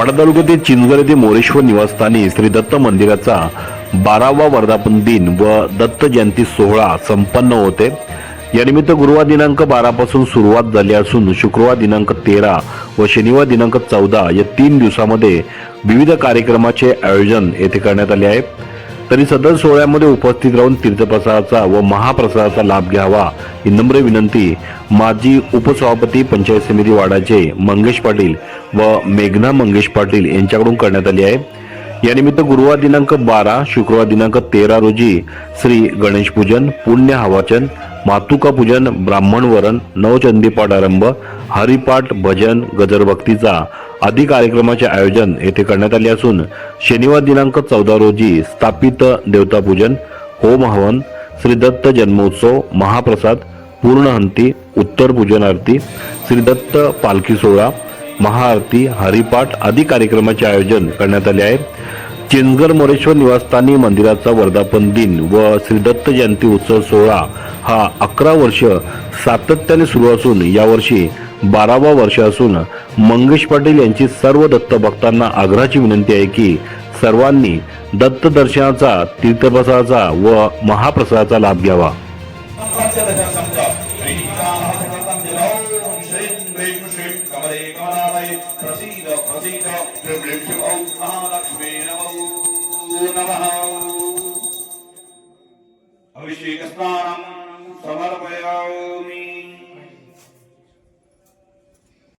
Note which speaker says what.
Speaker 1: वाडा तालुक्यातील चिंचगर येथे मोरेश्वर निवासस्थानी श्री दत्त मंदिराचा बारावा वर्धापन दिन व दत्त जयंती सोहळा संपन्न होते. यानिमित्त गुरुवार दिनांक बारापासून सुरुवात झाली असून शुक्रवार दिनांक तेरा व शनिवार दिनांक चौदा या तीन दिवसामध्ये विविध कार्यक्रमाचे आयोजन येथे करण्यात आले आहे. तरी सदर सोहळ्यामध्ये उपस्थित राहून तीर्थप्रसादाचा व महाप्रसादाचा लाभ घ्यावा ही नम्र विनंती माजी उपसभापती पंचायत समिती वाडाचे मंगेश पाटील व मेघना मंगेश पाटील यांच्याकडून करण्यात आली आहे. यानिमित्त गुरुवार दिनांक बारा शुक्रवार दिनांक तेरा रोजी श्री गणेश पूजन पुण्य हवाचन मातुका पूजन ब्राह्मण वरण नवचंदीपाठ आरंभ हरिपाठ भजन गजरभक्तीचा आदी कार्यक्रमाचे आयोजन येथे करण्यात आले असून शनिवार दिनांक चौदा रोजी स्थापित देवतापूजन होम हवन श्री दत्त जन्मोत्सव महाप्रसाद पूर्णहंती उत्तर पूजन आरती श्री दत्त पालखी सोहळा महाआरती हरिपाठ आदी कार्यक्रमाचे आयोजन करण्यात आले आहे. चिंचगड मोरेश्वर निवासस्थानी मंदिराचा वर्धापन दिन व श्री दत्त जयंती उत्सव सोहळा हा अकरा वर्ष सातत्याने सुरू असून यावर्षी बारावा वर्ष असून मंगेश पाटील यांची सर्व दत्त भक्तांना आग्रहाची विनंती आहे की सर्वांनी दत्त दर्शनाचा तीर्थप्रसादाचा व महाप्रसादाचा लाभ घ्यावा.
Speaker 2: अभिषेक स्नानं समर्पयामि।